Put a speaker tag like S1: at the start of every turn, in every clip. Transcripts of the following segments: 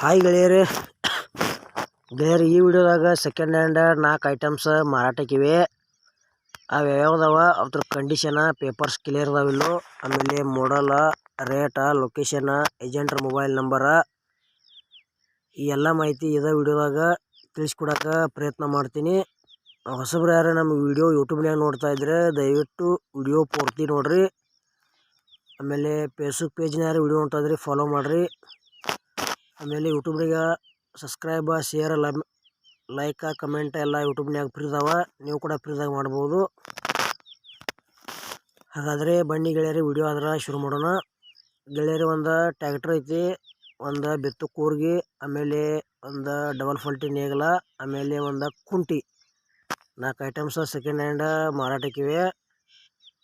S1: Hi ಗೆಳೆಯರೇ. ಗೆಳೆಯರು, ಈ ವಿಡಿಯೋದಾಗ ಸೆಕೆಂಡ್ ಹ್ಯಾಂಡ್ ನಾಲ್ಕು ಐಟಮ್ಸ್ ಮಾರಾಟಕ್ಕಿವೆ ಅವು ಯಾವ್ಯಾವ್ದವ ಅದ್ರ ಕಂಡೀಷನ ಪೇಪರ್ಸ್ ಕ್ಲಿಯರ್ ಅದಾವಿಲ್ಲೋ ಆಮೇಲೆ ಮಾಡಲ ರೇಟ ಲೊಕೇಶನ ಏಜೆಂಟ್ರ ಮೊಬೈಲ್ ನಂಬರ ಈ ಎಲ್ಲ ಮಾಹಿತಿ ಇದೇ ವಿಡಿಯೋದಾಗ ತಿಳಿಸ್ಕೊಡಕ್ಕೆ ಪ್ರಯತ್ನ ಮಾಡ್ತೀನಿ. ಹೊಸಬ್ರು ಯಾರು ನಮ್ಮ ವಿಡಿಯೋ ಯೂಟ್ಯೂಬ್ನಾಗ ನೋಡ್ತಾ ಇದ್ರೆ ದಯವಿಟ್ಟು ವಿಡಿಯೋ ಪೂರ್ತಿ ನೋಡ್ರಿ. ಆಮೇಲೆ ಫೇಸ್ಬುಕ್ ಪೇಜ್ನ್ಯಾರು ವಿಡಿಯೋ ನೋಡ್ತಾ ಇದ್ರಿ ಫಾಲೋ ಮಾಡಿರಿ. ಆಮೇಲೆ ಯೂಟ್ಯೂಬ್ನಾಗ ಸಬ್ಸ್ಕ್ರೈಬ, ಶೇರ್ ಎಲ್ಲ ಲೈಕ, ಕಮೆಂಟ್ ಎಲ್ಲ ಯೂಟ್ಯೂಬ್ನಾಗ ಫ್ರೀ ಇದಾವೆ ನೀವು ಕೂಡ ಫ್ರೀದಾಗ ಮಾಡ್ಬೋದು. ಹಾಗಾದರೆ ಬನ್ನಿ ಗೆಳೆಯರಿ, ವಿಡಿಯೋ ಆದ್ರೆ ಶುರು ಮಾಡೋಣ. ಗೆಳೆಯರಿ, ಒಂದು ಟ್ಯಾಕ್ಟ್ರ್ ಐತಿ, ಒಂದು ಬೆತ್ತು ಕೂರ್ಗಿ, ಆಮೇಲೆ ಒಂದು ಡಬಲ್ ಫಲ್ಟಿ ನೇಗಲ, ಆಮೇಲೆ ಒಂದು ಕುಂಟಿ. ನಾಲ್ಕು ಐಟಮ್ಸ್ ಸೆಕೆಂಡ್ ಹ್ಯಾಂಡ್ ಮಾರಾಟಕ್ಕಿವೆ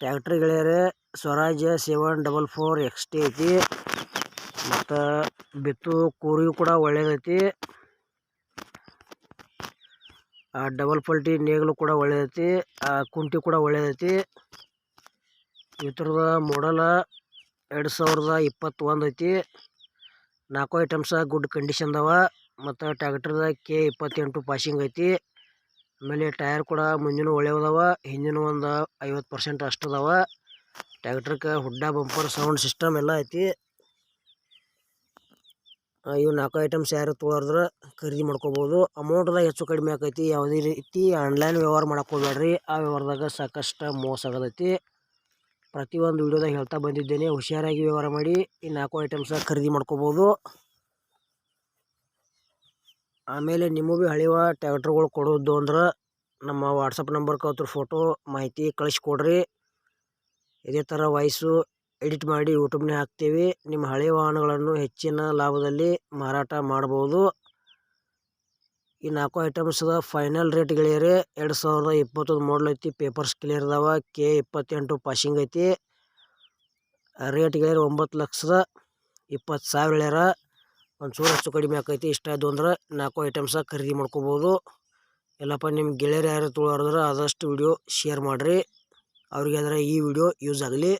S1: ಟ್ಯಾಕ್ಟ್ರ್ ಗೆಳೆಯರೇ Swaraj seven double four X T ಐತಿ. ಮತ್ತು ಬಿತ್ತು ಕೂರಿ ಕೂಡ ಒಳ್ಳೇದೈತಿ. ಆ ಡಬಲ್ ಪಲ್ಟಿ ನೇಗಿಲು ಕೂಡ ಒಳ್ಳೇದೈತಿ, ಆ ಕುಂಟಿ ಕೂಡ ಒಳ್ಳೇದೈತಿ. ಇದ್ರದ ಮಾಡಲ ಎರಡು ಸಾವಿರದ ಇಪ್ಪತ್ತೊಂದು ಐತಿ. ನಾಲ್ಕು ಐಟಮ್ಸ ಗುಡ್ ಕಂಡೀಷನ್ ಅದಾವ ಮತ್ತು ಟ್ಯಾಕ್ಟ್ರದ ಕೆ ಇಪ್ಪತ್ತೆಂಟು ಪಾಸಿಂಗ್ ಐತಿ. ಆಮೇಲೆ ಟೈರ್ ಕೂಡ ಮುಂದಿನ ಒಳ್ಳೆಯದವ ಹಿಂದಿನ ಒಂದು ಐವತ್ತು ಪರ್ಸೆಂಟ್ ಅಷ್ಟು ಅದಾವ ಟ್ಯಾಕ್ಟ್ರಕ್ಕೆ ಹುಡ್ಡ ಬಂಪರ್ ಸೌಂಡ್ ಸಿಸ್ಟಮ್ ಎಲ್ಲ ಐತಿ. ಇವು ನಾಲ್ಕು ಐಟಮ್ಸ್ ಯಾರು ತೊಗೊಳೋದ್ರ ಖರೀದಿ ಮಾಡ್ಕೋಬೋದು. ಅಮೌಂಟ್ದಾಗ ಹೆಚ್ಚು ಕಡಿಮೆ ಆಕೈತಿ. ಯಾವುದೇ ರೀತಿ ಆನ್ಲೈನ್ ವ್ಯವಹಾರ ಮಾಡಕ್ಕೆ ಆ ವ್ಯವಹಾರದಾಗ ಸಾಕಷ್ಟು ಮೋಸ ಆಗತೈತಿ ಪ್ರತಿಯೊಂದು ವೀಡಿಯೋದಾಗ ಹೇಳ್ತಾ ಬಂದಿದ್ದೇನೆ. ಹುಷಾರಾಗಿ ವ್ಯವಹಾರ ಮಾಡಿ. ಈ ನಾಲ್ಕು ಐಟಮ್ಸ ಖರೀದಿ ಮಾಡ್ಕೋಬೋದು. ಆಮೇಲೆ ನಿಮಗೂ ಭೀ ಹಳೆವ ಟ್ಯಾಕ್ಟ್ರುಗಳು ಕೊಡೋದು ಅಂದ್ರೆ ನಮ್ಮ ವಾಟ್ಸಪ್ ನಂಬರ್ಗೆ ಅವ್ರ ಫೋಟೋ ಮಾಹಿತಿ ಕಳಿಸ್ಕೊಡ್ರಿ ಇದೇ ಥರ ವಾಯ್ಸು ಎಡಿಟ್ ಮಾಡಿ ಯೂಟ್ಯೂಬ್ನಾಗ ಹಾಕ್ತೀವಿ. ನಿಮ್ಮ ಹಳೆಯ ವಾಹನಗಳನ್ನು ಹೆಚ್ಚಿನ ಲಾಭದಲ್ಲಿ ಮಾರಾಟ ಮಾಡ್ಬೋದು. ಈ ನಾಲ್ಕು ಐಟಮ್ಸ್ದ ಫೈನಲ್ ರೇಟ್ ಗೆಳೆಯರೆ, ಎರಡು ಸಾವಿರದ ಇಪ್ಪತ್ತೊಂದು ಮಾಡಲ್ ಐತಿ. ಪೇಪರ್ಸ್ ಕ್ಲಿಯರ್ ಅದಾವ. ಕೆ ಇಪ್ಪತ್ತೆಂಟು ಪಾಸಿಂಗ್ ಐತಿ. ರೇಟ್ ಗೆಳೆಯರೆ, ಒಂಬತ್ತು ಲಕ್ಷದ ಇಪ್ಪತ್ತು ಸಾವಿರ ಹೇಳ್ಯಾರ ಒಂಚೂರು ಹೆಚ್ಚು ಕಡಿಮೆ ಆಕೈತಿ. ಇಷ್ಟ ಆಯ್ತು ಅಂದ್ರೆ ನಾಲ್ಕು ಐಟಮ್ಸ ಖರೀದಿ ಮಾಡ್ಕೋಬೋದು. ಎಲ್ಲಪ್ಪ ನಿಮ್ಮ ಗೆಳೆಯರು ಯಾರು ತೊಗೊಳೋದ್ರೆ ಆದಷ್ಟು ವಿಡಿಯೋ ಶೇರ್ ಮಾಡಿರಿ. ಅವ್ರಿಗೆ ಅದರ ಈ ವಿಡಿಯೋ ಯೂಸ್ ಆಗಲಿ.